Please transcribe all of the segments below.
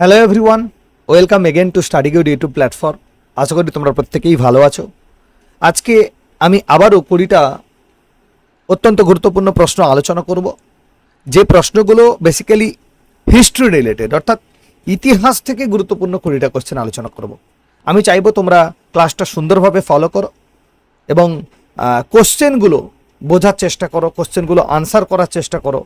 Hello everyone welcome again to study good YouTube platform আশা করি তোমরা প্রত্যেকেই ভালো আছো। আজকে আমি আবারও কুড়িটা অত্যন্ত গুরুত্বপূর্ণ প্রশ্ন আলোচনা করব। যে প্রশ্নগুলো বেসিক্যালি হিস্ট্রি রিলেটেড অর্থাৎ ইতিহাস থেকে গুরুত্বপূর্ণ কুড়িটা কোশ্চেন আলোচনা করব। আমি চাইব তোমরা ক্লাসটা সুন্দরভাবে ফলো করো এবং কোশ্চেনগুলো বোঝার চেষ্টা করো কোশ্চেনগুলো আনসার করার চেষ্টা করো।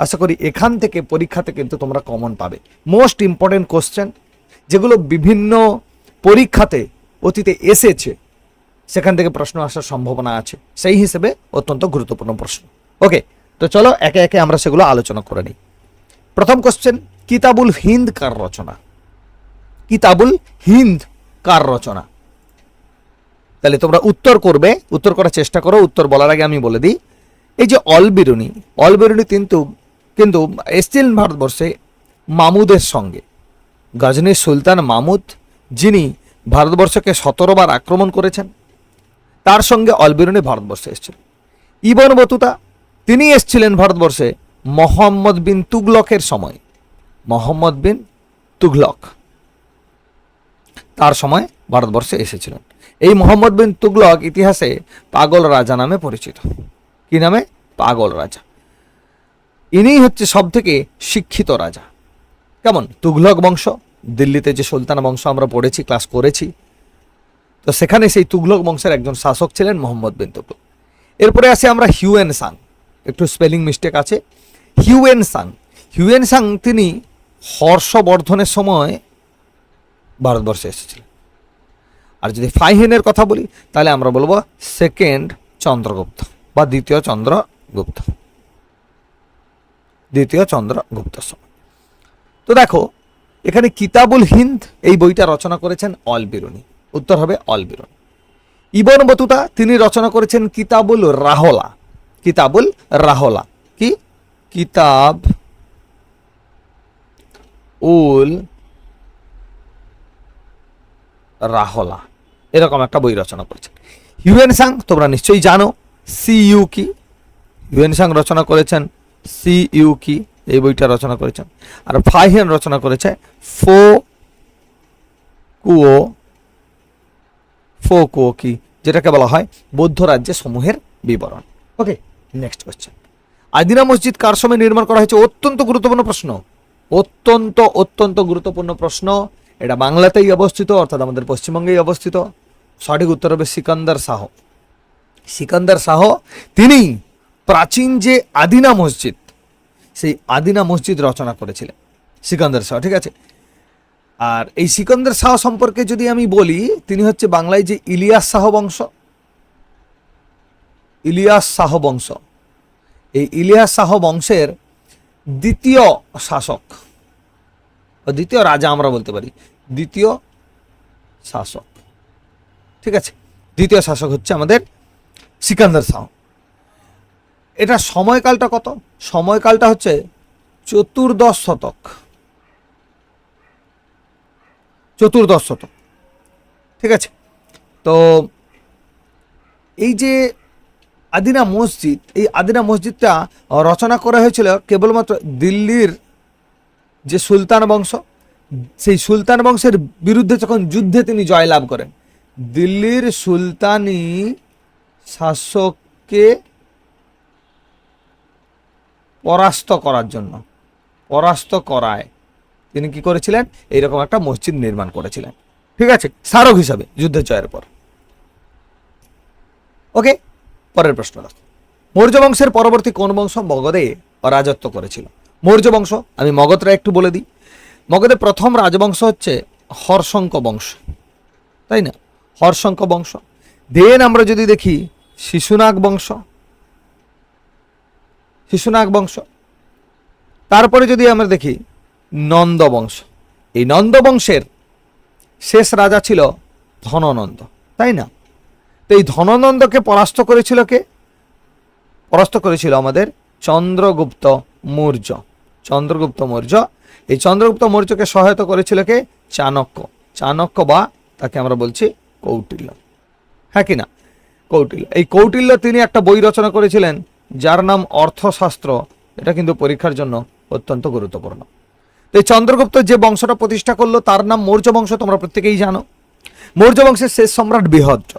আশা করি এখান থেকে পরীক্ষাতে কিন্তু তোমরা কমন পাবে। মোস্ট ইম্পর্টেন্ট কোশ্চেন যেগুলো বিভিন্ন পরীক্ষাতে অতীতে এসেছে, সেখান থেকে প্রশ্ন আসার সম্ভাবনা আছে। সেই হিসেবে অত্যন্ত গুরুত্বপূর্ণ প্রশ্ন। ওকে তো চলো একে একে আমরা সেগুলো আলোচনা করে নিই। প্রথম কোশ্চেন কিতাবুল হিন্দ কার রচনা? কিতাবুল হিন্দ কার রচনা? তাহলে তোমরা উত্তর করবে, উত্তর করার চেষ্টা করো, উত্তর বলার আগে আমি বলে দিই। এই যে অলবিরুনি অলবিরুনি কিন্তু কিন্তু এসছিলেন ভারতবর্ষে মামুদের সঙ্গে। গজনীর সুলতান মামুদ, যিনি ভারতবর্ষকে সতেরোবার আক্রমণ করেছেন, তার সঙ্গে অলবিরুনি ভারতবর্ষে এসেছিলেন। ইবন বতুতা, তিনি এসছিলেন ভারতবর্ষে মোহাম্মদ বিন তুগলকের সময়। মোহাম্মদ বিন তুগলক, তার সময় ভারতবর্ষে এসেছিলেন। এই মোহাম্মদ বিন তুগলক ইতিহাসে পাগল রাজা নামে পরিচিত। কি নামে? পাগল রাজা। ইনিই হচ্ছে সব থেকে শিক্ষিত রাজা। কেমন? তুঘলক বংশ, দিল্লিতে যে সুলতান বংশ আমরা পড়েছি, ক্লাস করেছি, তো সেখানে সেই তুঘলক বংশের একজন শাসক ছিলেন মোহাম্মদ বিন তুগলক এরপরে আসি আমরা হিউএন সাং। একটু স্পেলিং মিস্টেক আছে। Hiuen Tsang. হিউএন সাং তিনি হর্ষবর্ধনের সময় ভারতবর্ষে এসেছিলেন। আর যদি ফাইহেনের কথা বলি, তাহলে আমরা বলব সেকেন্ড চন্দ্রগুপ্ত বা দ্বিতীয় চন্দ্রগুপ্ত। দ্বিতীয় চন্দ্রগুপ্ত সময় তো দেখো, এখানে কিতাবুল হিন্দ এই বইটা রচনা করেছেন অল বিরুনি। উত্তর হবে অল বিরুনি। ইবন বতুতা, তিনি রচনা করেছেন কিতাবুল রাহলা। কিতাবুল রাহলা। কি? কিতাব উল রাহলা। এরকম একটা বই রচনা করেছেন। হিউয়েন সাং তোমরা নিশ্চয়ই জানো। Si Yu Ki? Hiuen Tsang রচনা করেছেন সি ইউ কি? এই বইটা রচনা করেছেন। আর ফাইহেন রচনা করেছে ফো কুও ফো কুও কি? যেটাকে বলা হয় বৌদ্ধ রাজ্যের সমূহের বিবরণ। ওকে নেক্সট কোয়েশ্চেন আদিনা মসজিদ কার সময় নির্মাণ করা হয়েছে? অত্যন্ত গুরুত্বপূর্ণ প্রশ্ন। অত্যন্ত অত্যন্ত গুরুত্বপূর্ণ প্রশ্ন। এটা বাংলাতেই অবস্থিত, অর্থাৎ আমাদের পশ্চিমবঙ্গেই অবস্থিত। সঠিক উত্তর হবে সিকান্দার শাহ সিকান্দার শাহ তিনি প্রাচীন যে আদিনা মসজিদ, সেই আদিনা মসজিদ রচনা করেছিলেন সিকান্দার শাহ, ঠিক আছে? আর এই সিকান্দার শাহ সম্পর্কে যদি আমি বলি, তিনি হচ্ছে বাংলায় যে ইলিয়াস শাহ বংশ, ইলিয়াস শাহ বংশ। এই ইলিয়াস শাহ বংশের দ্বিতীয় শাসক দ্বিতীয় রাজা আমরা বলতে পারি, দ্বিতীয় শাসক, ঠিক আছে? দ্বিতীয় শাসক হচ্ছে আমাদের সিকান্দার শাহ। এটা সময়কালটা কত? সময়কালটা হচ্ছে চতুর্দশ শতক। চতুর্দশ শতক। ঠিক আছে? তো এই যে আদিনা মসজিদ, এই আদিনা মসজিদটা রচনা করা হয়েছিল কেবলমাত্র দিল্লির যে সুলতান বংশ, সেই সুলতান বংশের বিরুদ্ধে যখন যুদ্ধে তিনি জয়লাভ করেন, দিল্লির সুলতানি শাসককে পরাস্ত করার জন্য। পরাস্ত করায়। তিনি কি করেছিলেন? এইরকম একটা মসজিদ নির্মাণ করেছিলেন। ঠিক আছে? স্মারক হিসাবে যুদ্ধের জয়ের পর। ওকে? পরের প্রশ্ন মৌর্য বংশের পরবর্তী কোন বংশ মগধে রাজত্ব করেছিল? মৌর্য বংশ, আমি মগধরা একটু বলে দিই। মগধের প্রথম রাজবংশ হচ্ছে হর্ষঙ্ক বংশ। তাই না? হর্ষঙ্ক বংশ। দেন আমরা যদি দেখি শিশুনাগ বংশ। শিশুনাগ বংশ। তারপরে যদি আমরা দেখি নন্দ বংশ। এই নন্দ বংশের শেষ রাজা ছিল ধননন্দ, তাই না? তো এই ধননন্দকে পরাস্ত করেছিল কে? পরাস্ত করেছিল আমাদের চন্দ্রগুপ্ত মৌর্য। চন্দ্রগুপ্ত মৌর্য। এই চন্দ্রগুপ্ত মৌর্যকে সহায়তা করেছিল কে? চাণক্য। চাণক্য বা তাকে আমরা বলছি কৌটিল্য। হ্যাঁ কি না? কৌটিল্য। এই কৌটিল্য তিনি একটা বই রচনা করেছিলেন যার নাম অর্থশাস্ত্র, এটা কিন্তু পরীক্ষার জন্য অত্যন্ত গুরুত্বপূর্ণ। তো চন্দ্রগুপ্ত যে বংশটা প্রতিষ্ঠা করল, তার নাম মৌর্য বংশ, তোমরা প্রত্যেকেই জানো। মৌর্য বংশের শেষ সম্রাট বৃহদ্র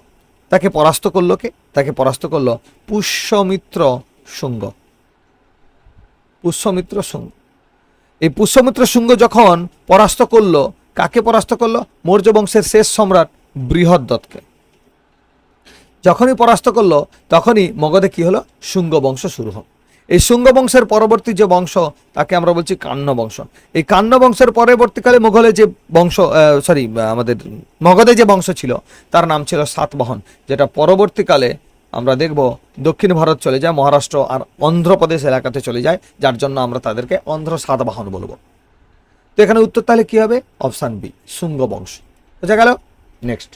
তাকে পরাস্ত করল কে? তাকে পরাস্ত করল পুষ্যমিত্র শুঙ্গ। পুষ্যমিত্র শুঙ্গ। এই পুষ্যমিত্র শুঙ্গ যখন পরাস্ত করল, কাকে পরাস্ত করল? মৌর্য বংশের শেষ সম্রাট বৃহদ্দত্তকে যখনই পরাস্ত করল, তখনই মগধে কি হলো? শুঙ্গ বংশ শুরু হলো। এই শুঙ্গ বংশের পরবর্তী যে বংশ, তাকে আমরা বলছি কান্ন বংশ এই কান্ন বংশের পরবর্তীকালে মুঘলে যে বংশ সরি আমাদের মগধে যে বংশ ছিল, তার নাম ছিল সাতবাহন, যেটা পরবর্তীকালে আমরা দেখব দক্ষিণ ভারত চলে যায়, মহারাষ্ট্র আর অন্ধ্রপ্রদেশ এলাকাতে চলে যায়, যার জন্য আমরা তাদেরকে অন্ধ্র সাতবাহন বলব। তো এখানে উত্তর তাহলে কী হবে? অপশান বি শুঙ্গ বংশ বোঝা গেল? নেক্সট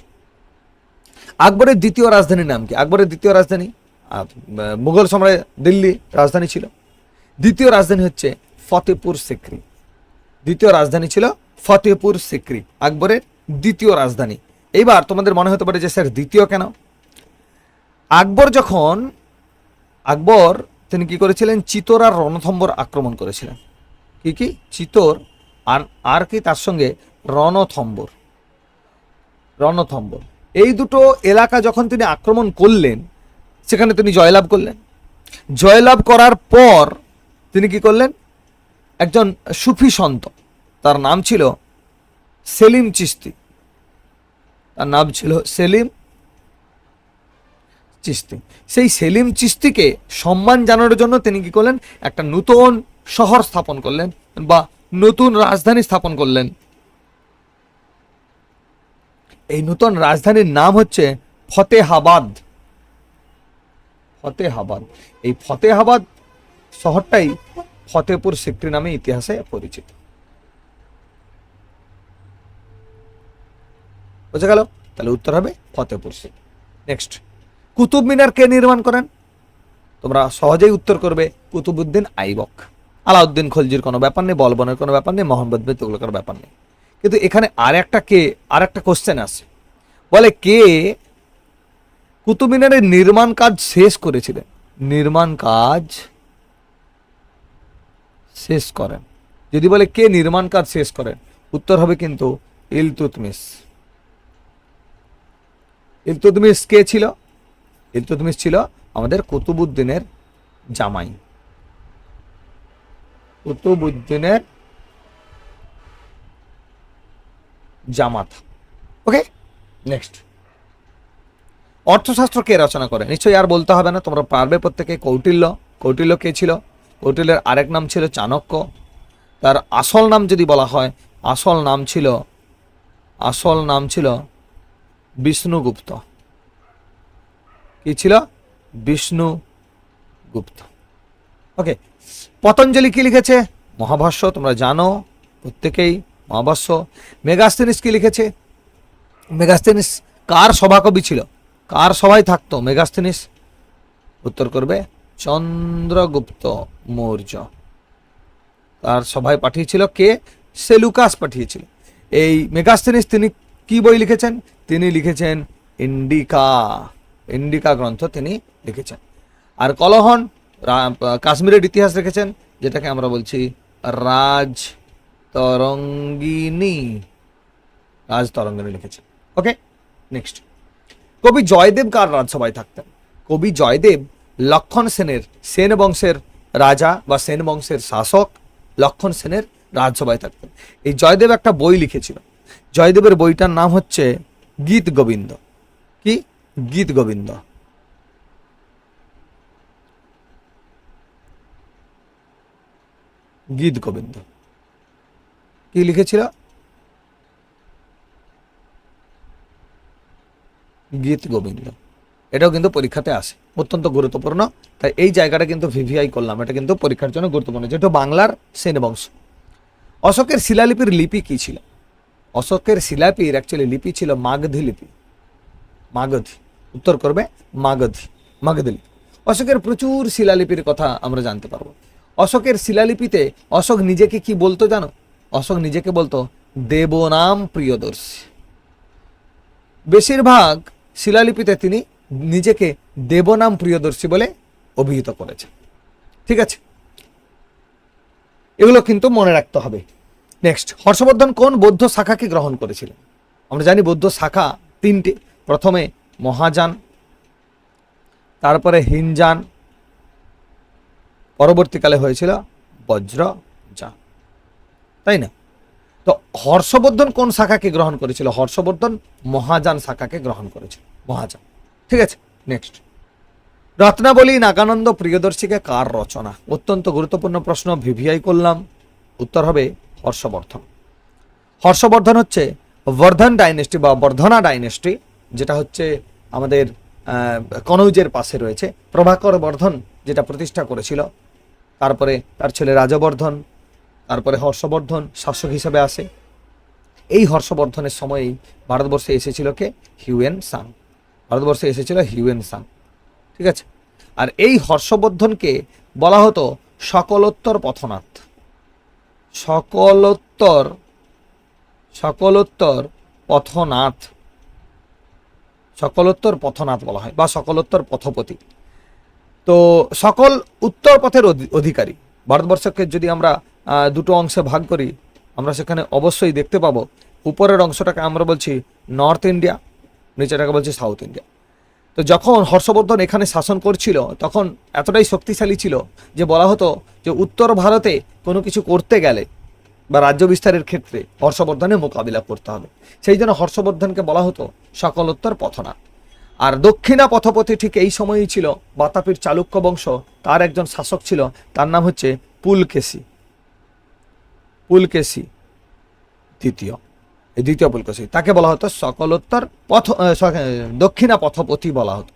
আকবরের দ্বিতীয় রাজধানীর নাম কি? আকবরের দ্বিতীয় রাজধানী? মুঘল সম্রাট দিল্লি রাজধানী ছিল। দ্বিতীয় রাজধানী হচ্ছে ফতেপুর সিক্রি। দ্বিতীয় রাজধানী ছিল ফতেপুর সিক্রি, আকবরের দ্বিতীয় রাজধানী। এইবার তোমাদের মনে হতে পারে যে, স্যার, দ্বিতীয় কেন? আকবর যখন, আকবর তিনি কি করেছিলেন? চিতোর আর রণথম্বর আক্রমণ করেছিলেন। কি কি? চিতোর আর আর কি? তার সঙ্গে রণথম্বর। রণথম্বর। এই দুটো এলাকা যখন তিনি আক্রমণ করলেন, সেখানে তিনি জয়লাভ করলেন। জয়লাভ করার পর তিনি কি করলেন? একজন সুফি সন্ত, তার নাম ছিল সেলিম চিস্তি তার নাম ছিল সেলিম চিস্তি সেই সেলিম চিস্তিকে সম্মান জানানোর জন্য তিনি কি করলেন? একটা নতুন শহর স্থাপন করলেন বা নতুন রাজধানী স্থাপন করলেন। এই নতুন রাজধানীর নাম হচ্ছে ফতেহাবাদ। ফতেহাবাদ। এই ফতেহাবাদ শহরটাই ফতেপুর সিক্রি নামে ইতিহাসে পরিচিত। বোঝা গেল? তাহলে উত্তর হবে ফতেপুর সিক্রি। নেক্সট কুতুব মিনার কে নির্মাণ করেন? তোমরা সহজেই উত্তর করবে কুতুবুদ্দিন আইবক। আলাউদ্দিন খলজির কোনো ব্যাপার নেই, বলবনের কোনো ব্যাপার নেই, মোহাম্মদ বিন তুগলকের ব্যাপার নেই। কিন্তু এখানে আর একটা কে আর একটা কোশ্চেন আছে বলে কে কুতুব মিনারের নির্মাণ কাজ শেষ করেছিলেন? নির্মাণ কাজ শেষ করেন। যদি বলে কে নির্মাণ কাজ শেষ করেন, উত্তর হবে কিন্তু ইলতুতমিস ইলতুতমিস কে ছিল? ইলতুতমিস ছিল আমাদের কুতুবুদ্দিনের জামাই। কুতুবুদ্দিনের জামাত। ওকে নেক্সট অর্থশাস্ত্র কে রচনা করে? নিশ্চয়ই আর বলতে হবে না, তোমরা পারবে প্রত্যেকে। কৌটিল্য। কৌটিল্য কে ছিল? কৌটিল্যের আরেক নাম ছিল চাণক্য। তার আসল নাম যদি বলা হয়, আসল নাম ছিল, আসল নাম ছিল বিষ্ণুগুপ্ত। কি ছিল? বিষ্ণু গুপ্ত ওকে পতঞ্জলি কি লিখেছে? মহাভাষ্য, তোমরা জানো, প্রত্যেকেই মহাভাষ্য, মেগাস্তেনিস কি লিখেছে? মেগাস্তেনিস কার সভাকবি ছিল? কার সভায় থাকতো মেগাস্তেনিস? উত্তর করবে চন্দ্রগুপ্ত মৌর্য। তার সভায় পাঠিয়েছিল? কে? সেলুকাস পাঠিয়েছিল। এই মেগাস্তেনিস তিনি কি বই লিখেছেন? তিনি লিখেছেন ইন্ডিকা। ইন্ডিকা গ্রন্থ তিনি লিখেছেন। আর কলহন কাশ্মীরের ইতিহাস লিখেছেন, যেটাকে আমরা বলছি রাজ তরঙ্গিনী। রাজ তরঙ্গিনী লিখেছেন ওকে নেক্সট কবি জয়দেব কার রাজসভায় থাকতেন? কবি জয়দেব লক্ষণ সেনের সেন বংশের রাজা বা সেন বংশের শাসক লক্ষণ সেনের রাজসভায় থাকতেন। এই জয়দেব একটা বই লিখেছিল। জয়দেবের বইটার নাম হচ্ছে গীত গোবিন্দ। কি? গীত গোবিন্দ। গীত গোবিন্দ। কি লিখেছিল? গীত গোবিন্দ। এটাও কিন্তু পরীক্ষাতে আসে, অত্যন্ত গুরুত্বপূর্ণ। তাই এই জায়গাটা কিন্তু ভিভিআই করলাম, এটা কিন্তু পরীক্ষার জন্য গুরুত্বপূর্ণ। যেটা বাংলার সেন বংশ অশোকের শিলালিপির লিপি কি ছিল? অশোকের শিলালিপির অ্যাকচুয়ালি লিপি ছিল মাগধি লিপি। মাগধি। উত্তর করবে মাগধি মাগধি লিপি। অশোকের প্রচুর শিলালিপির কথা আমরা জানতে পারব। অশোকের শিলালিপিতে অশোক নিজেকে কি বলতো জানো? অশোক নিজেকে বলতো দেবনাম প্রিয়দর্শী। বেশিরভাগ শিলালিপিতে তিনি নিজেকে দেবনাম প্রিয়দর্শী বলে অভিহিত করেছেন। ঠিক আছে? এগুলো কিন্তু মনে রাখতে হবে। নেক্সট হর্ষবর্ধন কোন বৌদ্ধ শাখাকে গ্রহণ করেছিলেন? আমরা জানি বৌদ্ধ শাখা তিনটে। প্রথমে মহাযান, তারপরে হিনজান পরবর্তীকালে হয়েছিল বজ্রযান। তাই না? তো হর্ষবর্ধন কোন শাখাকে গ্রহণ করেছিল? হর্ষবর্ধন মহাযান শাখাকে গ্রহণ করেছিল। মহাযান। ঠিক আছে? নেক্সট রত্নাবলী, নাগানন্দ প্রিয়দর্শীকে কার রচনা? অত্যন্ত গুরুত্বপূর্ণ প্রশ্ন, ভিভিআই করলাম। উত্তর হবে হর্ষবর্ধন। হর্ষবর্ধন হচ্ছে বর্ধন ডাইনেস্টি বা বর্ধনা ডাইনেস্টি যেটা হচ্ছে আমাদের কনৌজের পাশে রয়েছে। প্রভাকর বর্ধন যেটা প্রতিষ্ঠা করেছিল, তারপরে তার ছেলে রাজবর্ধন তারপরে হর্ষবর্ধন শাসক হিসেবে আসে। এই হর্ষবর্ধনের সময়েই ভারতবর্ষে এসেছিল কে? হিউয়েন সাং ভারতবর্ষে এসেছিল হিউয়েন সাং ঠিক আছে? আর এই হর্ষবর্ধনকে বলা হতো সকলোত্তর পথনাথ। সকলোত্তর সকলোত্তর পথনাথ। সকলোত্তর পথনাথ বলা হয় বা সকলোত্তর পথপতি। তো সকল উত্তর পথের অধি- অধিকারী। ভারতবর্ষকে যদি আমরা দুটো অংশে ভাগ করি, আমরা সেখানে অবশ্যই দেখতে পাবো। উপরের অংশটাকে আমরা বলছি নর্থ ইন্ডিয়া নিচেটাকে বলছি সাউথ ইন্ডিয়া তো যখন হর্ষবর্ধন এখানে শাসন করছিল, তখন এতটাই শক্তিশালী ছিল যে বলা হতো যে উত্তর ভারতে কোনো কিছু করতে গেলে বা রাজ্য বিস্তারের ক্ষেত্রে হর্ষবর্ধনের মোকাবিলা করতে হবে। সেই জন্য হর্ষবর্ধনকে বলা হতো সকলোত্তর পথনা। আর দক্ষিণা পথপথে ঠিক এই সময়ই ছিল বাতাপির চালুক্য বংশ, তার একজন শাসক ছিল, তার নাম হচ্ছে পুলকেশি। পুলকেশি, দ্বিতীয়। এই দ্বিতীয় পুলকেশি। তাকে বলা হতো সকলোত্তর পথ দক্ষিণা পথপথি বলা হতো।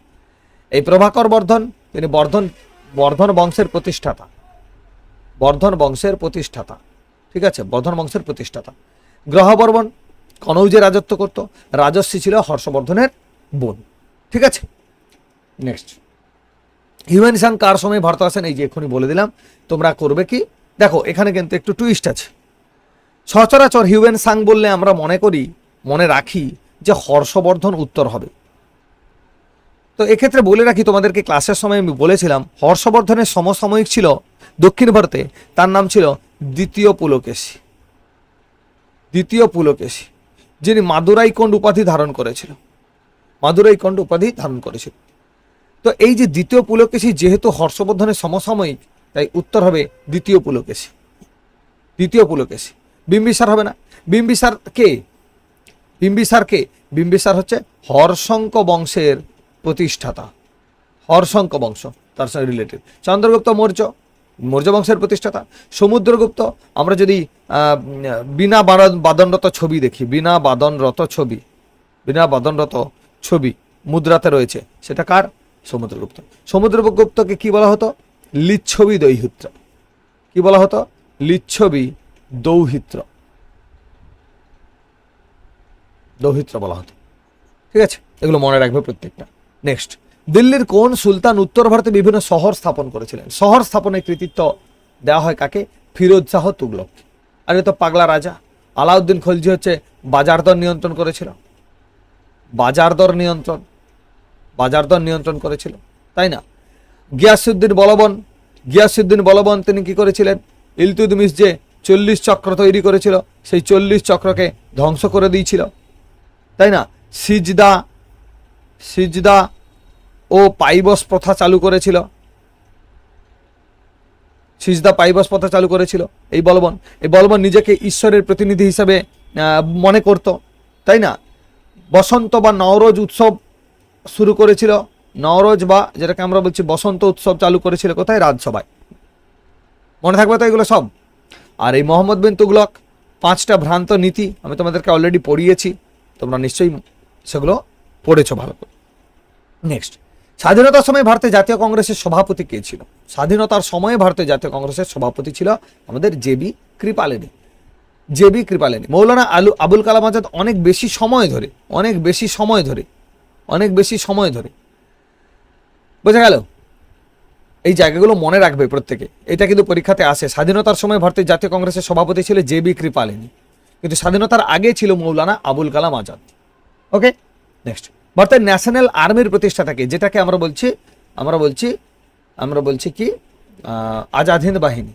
এই প্রভাকর বর্ধন, তিনি বর্ধন বর্ধন বংশের প্রতিষ্ঠাতা। বর্ধন বংশের প্রতিষ্ঠাতা। ঠিক আছে? বর্ধন বংশের প্রতিষ্ঠাতা। গ্রহবর্মন কনৌজে রাজত্ব করত, রাজস্বী ছিল হর্ষবর্ধনের বোন। ঠিক আছে? নেক্সট হিউম্যান সাং কার সময় ভারত আসেন এই যে এক্ষুনি বলে দিলাম, তোমরা করবে কি? দেখো, এখানে কিন্তু একটু টুইস্ট আছে। সচরাচর হিউয়েন সাং বললে আমরা মনে করি, মনে রাখি যে হর্ষবর্ধন উত্তর হবে। তো এক্ষেত্রে বলে রাখি, তোমাদেরকে ক্লাসের সময় আমি বলেছিলাম, হর্ষবর্ধনের সমসাময়িক ছিল দক্ষিণ ভারতে, তার নাম ছিল দ্বিতীয় পুলকেশী। দ্বিতীয় পুলকেশী, যিনি মাদুরাইকন্ড উপাধি ধারণ করেছিল। মাদুরাইকন্ড উপাধি ধারণ করেছিল। তো এই যে দ্বিতীয় পুলকেশী যেহেতু হর্ষবর্ধনের সমসাময়িক, তাই উত্তর হবে দ্বিতীয় পুলকেশী। দ্বিতীয় পুলকেশী। বিম্বিসার হবে না। বিম্বিসার কে? বিম্বিসার কে? বিম্বিসার হচ্ছে হর্ষঙ্ক বংশের প্রতিষ্ঠাতা। হর্ষঙ্ক বংশ, তার সঙ্গে রিলেটেড চন্দ্রগুপ্ত মৌর্য মৌর্য বংশের প্রতিষ্ঠাতা। সমুদ্রগুপ্ত, আমরা যদি বিনা বাদন- বাদনরত ছবি দেখি, বিনা বাদনরত ছবি, বিনা বাদনরত ছবি মুদ্রাতে রয়েছে, সেটা কার? সমুদ্রগুপ্ত। সমুদ্রগুপ্তকে কি বলা হতো? লিচ্ছবি দৈহিত্র। কি বলা হতো? লিচ্ছবি দৌহিত্র। দৌহিত্র বলা হতো। ঠিক আছে? এগুলো মনে রাখবে প্রত্যেকটা। নেক্সট দিল্লির কোন সুলতান উত্তর ভারতে বিভিন্ন শহর স্থাপন করেছিলেন? শহর স্থাপনের কৃতিত্ব দেওয়া হয় কাকে? ফিরোজ শাহ তুগলক আরে তো পাগলা রাজা। আলাউদ্দিন খলজি হচ্ছে বাজার দর নিয়ন্ত্রণ করেছিল। বাজার দর নিয়ন্ত্রণ। বাজার দর নিয়ন্ত্রণ করেছিল। তাই না? গিয়াসুদ্দিন বলবন। গিয়াসুদ্দিন বলবন তিনি কি করেছিলেন? ইলতুদমিস যে চল্লিশ চক্র তৈরি করেছিল, সেই চল্লিশ চক্রকে ধ্বংস করে দিয়েছিল। তাই না? সিজদা সিজদা ও পাইবস প্রথা চালু করেছিল। সিজদা, পাইবস প্রথা চালু করেছিল। এই বলবন এই বলবন নিজেকে ঈশ্বরের প্রতিনিধি হিসেবে মনে করত। তাই না? বসন্ত বা নওরোজ উৎসব শুরু করেছিল। নওরোজ বা যেটাকে আমরা বলছি বসন্ত উৎসব চালু করেছিল কোথায়? রাজসভায়। মনে থাকবে তো এগুলো সব? আর এই মোহাম্মদ বিন তুগলক, পাঁচটা ভ্রান্ত নীতি আমি তোমাদেরকে অলরেডি পড়িয়েছি, তোমরা নিশ্চয়ই সেগুলো পড়েছো ভালো করে। নেক্সট স্বাধীনতার সময় ভারতের জাতীয় কংগ্রেসের সভাপতি কে ছিল? স্বাধীনতার সময়ে ভারতের জাতীয় কংগ্রেসের সভাপতি ছিল আমাদের জেবি কৃপালেনী। জেবি কৃপালেনী। মৌলানা আলু আবুল কালাম আজাদ অনেক বেশি সময় ধরে, অনেক বেশি সময় ধরে, অনেক বেশি সময় ধরে। বোঝা গেল? এই জায়গাগুলো মনে রাখবে প্রত্যেকে। এটা কিন্তু পরীক্ষাতে আসে। স্বাধীনতার সময় ভারতের জাতীয় কংগ্রেসের সভাপতি ছিল জে বি কৃপালিনী। কিন্তু স্বাধীনতার আগে ছিল মৌলানা আবুল কালাম আজাদ। ওকে নেক্সট ভারতের ন্যাশনাল আর্মির প্রতিষ্ঠাতাকে যেটাকে আমরা বলছি আমরা বলছি আমরা বলছি কি? আজাদ হিন্দ বাহিনী।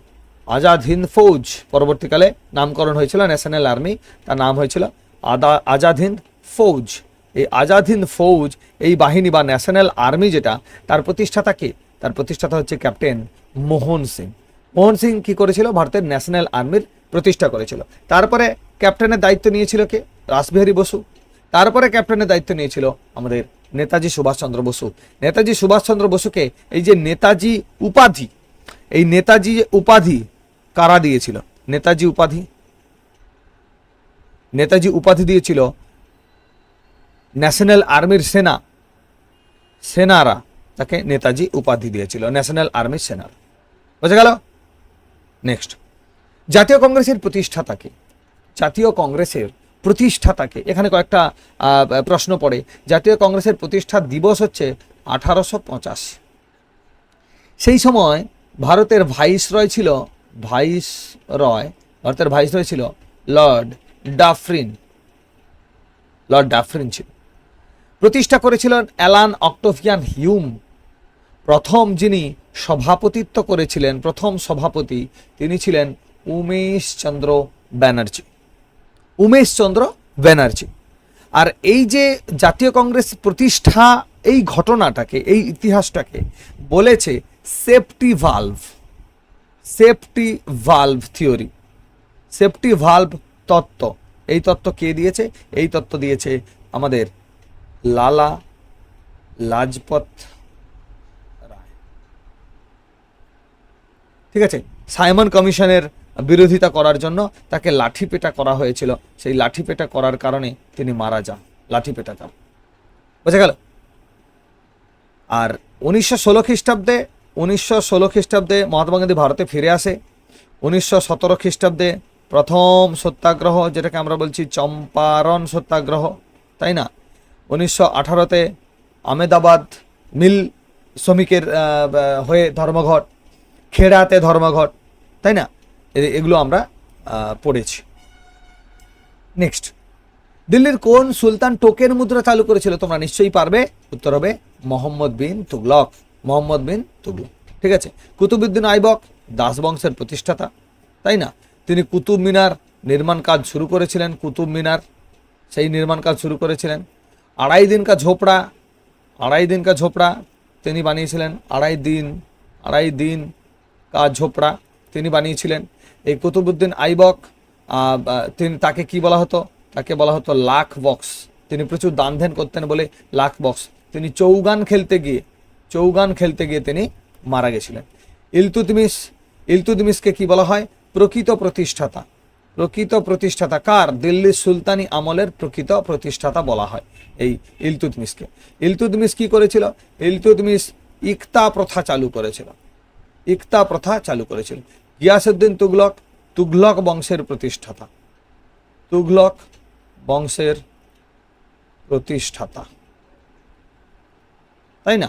আজাদ হিন্দ ফৌজ পরবর্তীকালে নামকরণ হয়েছিল ন্যাশনাল আর্মি। তার নাম হয়েছিল আদা, আজাদ হিন্দ ফৌজ। এই আজাদ হিন্দ ফৌজ, এই বাহিনী বা ন্যাশনাল আর্মি যেটা, তার প্রতিষ্ঠাতা কে? তার প্রতিষ্ঠাতা হচ্ছে ক্যাপ্টেন মোহন সিং। মোহন সিং কি করেছিল? ভারতের ন্যাশনাল আর্মির প্রতিষ্ঠা করেছিল। তারপরে ক্যাপ্টেনের দায়িত্ব নিয়েছিল কে? রাসবিহারী বসু। তারপরে ক্যাপ্টেনের দায়িত্ব নিয়েছিল আমাদের নেতাজি সুভাষচন্দ্র বসু। নেতাজি সুভাষচন্দ্র বসুকে এই যে নেতাজি উপাধি, এই নেতাজি উপাধি কারা দিয়েছিল? নেতাজি উপাধি? নেতাজি উপাধি দিয়েছিল ন্যাশনাল আর্মির সেনা, সেনারা। তাকে নেতাজি উপাধি দিয়েছিল ন্যাশনাল আর্মির সেনারা বোঝা গেল? নেক্সট জাতীয় কংগ্রেসের প্রতিষ্ঠাতাকে, জাতীয় কংগ্রেসের প্রতিষ্ঠাতাকে, এখানে কয়েকটা প্রশ্ন পড়ে। জাতীয় কংগ্রেসের প্রতিষ্ঠা দিবস হচ্ছে আঠারোশো পঁচাশি। সেই সময় ভারতের ভাইস রয় ছিল ভাইস রয় ভারতের ভাইস রয় ছিল লর্ড ডাফরিন লর্ড ডাফরিন ছিল। প্রতিষ্ঠা করেছিলেন অ্যালান অক্টোভিয়ান হিউম। প্রথম যিনি সভাপতিত্ব করেছিলেন, প্রথম সভাপতি তিনি ছিলেন উমেশ চন্দ্র ব্যানার্জি। উমেশ ব্যানার্জি। আর এই যে জাতীয় কংগ্রেস প্রতিষ্ঠা এই ঘটনাটাকে, এই ইতিহাসটাকে বলেছে safety valve safety valve theory safety valve তত্ত্ব। এই তত্ত্ব কে দিয়েছে? এই তত্ত্ব দিয়েছে আমাদের লালা লাজপত ঠিক আছে? সাইমন কমিশনের বিরোধিতা করার জন্য তাকে লাঠিপেটা করা হয়েছিল। সেই লাঠিপেটা করার কারণে তিনি মারা যান। লাঠিপেটা যান বোঝা গেল? আর উনিশশো ষোলো খ্রিস্টাব্দে, উনিশশো ষোলো খ্রিস্টাব্দে মহাত্মা গান্ধী ভারতে ফিরে আসে। উনিশশো সতেরো খ্রিস্টাব্দে প্রথম সত্যাগ্রহ, যেটাকে আমরা বলছি চম্পারণ সত্যাগ্রহ, তাই না? উনিশশো আঠারোতে আমেদাবাদ মিল শ্রমিকের হয়ে ধর্মঘট খেড়াতে ধর্মঘট, তাই না? এগুলো আমরা পড়েছি। নেক্সট দিল্লির কোন সুলতান টোকেন মুদ্রা চালু করেছিল তোমরা নিশ্চয়ই পারবে? উত্তর হবে মোহাম্মদ বিন তুগলক। মোহাম্মদ বিন তুগলক। ঠিক আছে? কুতুবুদ্দিন আইবক দাস বংশের প্রতিষ্ঠাতা, তাই না? তিনি কুতুব মিনার নির্মাণ কাজ শুরু করেছিলেন, কুতুব মিনার, সেই নির্মাণ কাজ শুরু করেছিলেন। আড়াই দিন কা ঝোপড়া, আড়াই দিন কা ঝোপড়া তিনি বানিয়েছিলেন, আড়াই দিন আড়াই দিন ঝোপড়া তিনি বানিয়েছিলেন। এই কুতুবুদ্দিন আইবক তিনি তাকে কি বলা হতো? তাকে বলা হতো লাখ বক্স। তিনি প্রচুর দান ধ্যান করতেন বলে লাখ বক্স। তিনি চৌগান খেলতে গিয়ে, চৌগান খেলতে গিয়ে তিনি মারা গেছিলেন। ইলতুতমিশ, ইলতুতমিশকে কি বলা হয়? প্রকৃত প্রতিষ্ঠাতা। প্রকৃত প্রতিষ্ঠাতা কার? দিল্লির সুলতানি আমলের প্রকৃত প্রতিষ্ঠাতা বলা হয় এই ইলতুতমিশকে। ইলতুতমিশ কি করেছিল? ইলতুতমিশ ইকতা প্রথা চালু করেছিল। ইকতা প্রথা চালু করেছিল গিয়াসুদ্দিন তুগলক তুগলক বংশের প্রতিষ্ঠাতা। তুগলক বংশের প্রতিষ্ঠাতা। তাই না?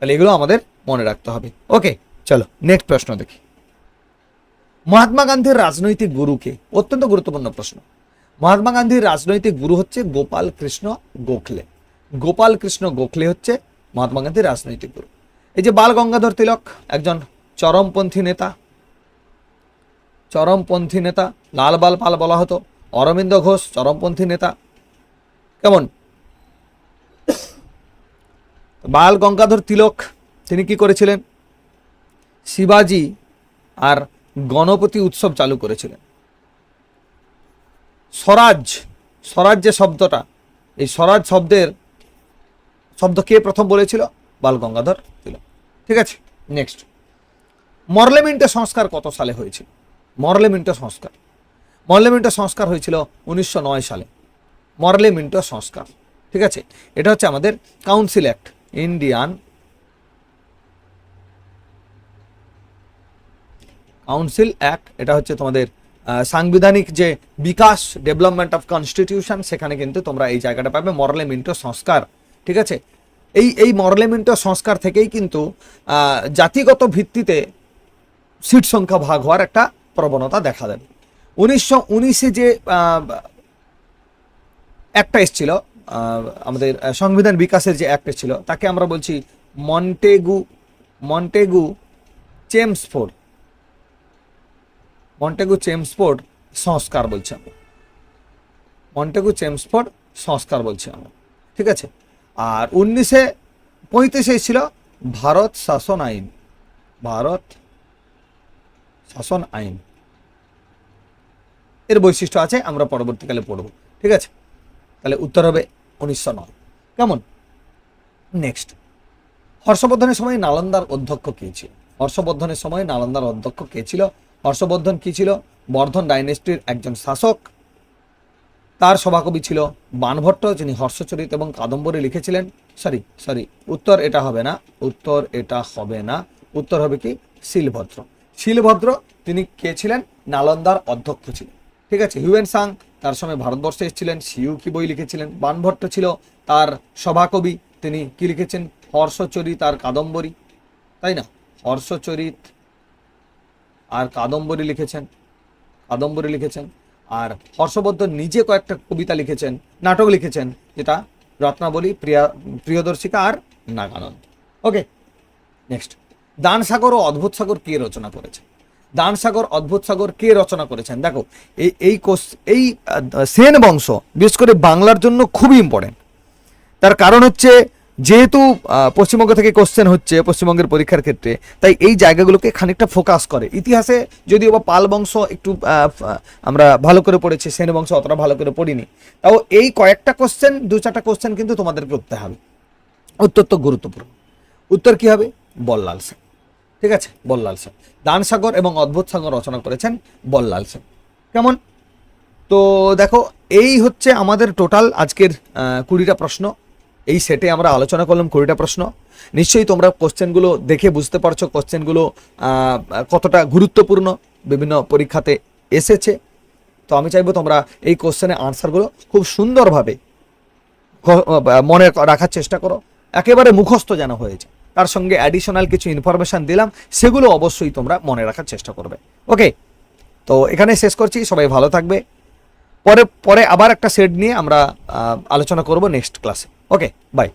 তাহলে এগুলো আমাদের মনে রাখতে হবে। ওকে, চলো, নেক্সট প্রশ্ন দেখি। মহাত্মা গান্ধীর রাজনৈতিক গুরুকে, অত্যন্ত গুরুত্বপূর্ণ প্রশ্ন। মহাত্মা গান্ধীর রাজনৈতিক গুরু হচ্ছে গোপাল কৃষ্ণ গোখলে। গোপাল কৃষ্ণ গোখলে হচ্ছে মহাত্মা গান্ধীর রাজনৈতিক গুরু। এই যে বাল গঙ্গাধর তিলক, একজন চরমপন্থী নেতা। চরমপন্থী নেতা, লাল বাল পাল বলা হতো। অরবিন্দ ঘোষ, চরমপন্থী নেতা। কেমন? বাল গঙ্গাধর তিলক, তিনি কি করেছিলেন? শিবাজি আর গণপতি উৎসব চালু করেছিলেন। স্বরাজ স্বরাজ যে শব্দটা, এই স্বরাজ শব্দের, শব্দ কে প্রথম বলেছিল? বাল গঙ্গাধর তিলক। ঠিক আছে? নেক্সট মরলেমিন্টো সংস্কার কত সালে হয়েছিল? মরলেমিন্টো সংস্কার। মরলেমিন্টো সংস্কার হয়েছিল উনিশশো নয় সালে। মরলেমিন্টো সংস্কার। ঠিক আছে? এটা হচ্ছে আমাদের council act Indian council act এটা হচ্ছে তোমাদের সাংবিধানিক যে বিকাশ ডেভেলপমেন্ট অফ কনস্টিটিউশন সেখানে কিন্তু তোমরা এই জায়গাটা পাবে মরলেমিন্টো সংস্কার। ঠিক আছে? এই এই মরলেমিন্টো সংস্কার থেকেই কিন্তু জাতিগত ভিত্তিতে সিট সংখ্যা ভাগ হওয়ার একটা প্রবণতা দেখা দেবে। উনিশশো উনিশে যে একটা এসছিল আমাদের সংবিধান বিকাশের যে অ্যাক্ট ছিল তাকে আমরা বলছি Montagu Montagu Chelmsford Montagu Chelmsford সংস্কার বলছি আমরা। মন্টেগু চেমসফোর্ড সংস্কার বলছি আমরা। ঠিক আছে? আর উনিশে পঁয়ত্রিশে ছিল ভারত শাসন আইন। ভারত শাসন আইন। এর বৈশিষ্ট্য আছে, আমরা পরবর্তীকালে পড়ব। ঠিক আছে? তাহলে উত্তর হবে উনিশশো নয়। কেমন? নেক্সট হর্ষবর্ধনের সময় নালন্দার অধ্যক্ষ কে ছিল? হর্ষবর্ধনের সময় নালন্দার অধ্যক্ষ কে ছিল? হর্ষবর্ধন কি ছিল? বর্ধন ডাইনেস্টির একজন শাসক। তার সভাকবি ছিল বানভট্ট, যিনি হর্ষচরিত এবং কাদম্বরী লিখেছিলেন। সরি সরি উত্তর এটা হবে না, উত্তর এটা হবে না। উত্তর হবে কি? শিলভদ্র। শিলভদ্র, তিনি কে ছিলেন? নালন্দার অধ্যক্ষ ছিলেন। ঠিক আছে হিউয়েন সাং তার সময় ভারতবর্ষে এসেছিলেন সিউ কি বই লিখেছিলেন? বানভট্ট ছিল তার সভাকবি, তিনি কি লিখেছেন? হর্ষচরিত আর কাদম্বরী। তাই না? হর্ষচরিত আর কাদম্বরী লিখেছেন। কাদম্বরী লিখেছেন। আর হর্ষবর্ধন নিজে কয়েকটা কবিতা লিখেছেন, নাটক লিখেছেন, যেটা রত্নাবলী, প্রিয়া, প্রিয়দর্শিকা আর নাগানন্দ। ওকে নেক্সট দান সাগর ও অদ্ভুত সাগর কে রচনা করেছেন দান সাগর অদ্ভুত সাগর কে রচনা করেছেন? দেখো, এই এই এই সেন বংশ, বিশেষ করে বাংলার জন্য খুবই ইম্পর্টেন্ট তার কারণ হচ্ছে যেহেতু পশ্চিমবঙ্গ থেকে কোশ্চেন হচ্ছে পশ্চিমবঙ্গের পরীক্ষার ক্ষেত্রে, তাই এই জায়গাগুলোকে খানিকটা ফোকাস করে। ইতিহাসে যদিও বা পাল বংশ একটু আমরা ভালো করে পড়েছি, সেন বংশ অতটা ভালো করে পড়িনি, তাও এই কয়েকটা কোশ্চেন দু চারটা কোশ্চেন কিন্তু তোমাদের করতে হবে। অত্যন্ত গুরুত্বপূর্ণ। উত্তর কি হবে? বল্লাল সেন। ঠিক আছে? বল্লাল সেন। দান সাগর এবং অদ্ভুত সাগর রচনা করেছেন বল্লাল সেন। কেমন? তো দেখো, এই হচ্ছে আমাদের টোটাল আজকের কুড়িটা প্রশ্ন। এই সেটে আমরা আলোচনা করলাম কুড়িটা প্রশ্ন। নিশ্চয়ই তোমরা কোশ্চেনগুলো দেখে বুঝতে পারছ কোশ্চেনগুলো কতটা গুরুত্বপূর্ণ, বিভিন্ন পরীক্ষাতে এসেছে। তো আমি চাইব তোমরা এই কোশ্চেনের আনসারগুলো খুব সুন্দরভাবে মনে রাখার চেষ্টা করো। একেবারে মুখস্থ যেন হয়েছে তার সঙ্গে অ্যাডিশনাল কিছু ইনফরমেশন দিলাম, সেগুলো অবশ্যই তোমরা মনে রাখার চেষ্টা করবে। ওকে? তো এখানে শেষ করছি, সবাই ভালো থাকবে। পরে পরে আবার একটা সেট নিয়ে আমরা আলোচনা করব নেক্সট ক্লাসে ওকে বাই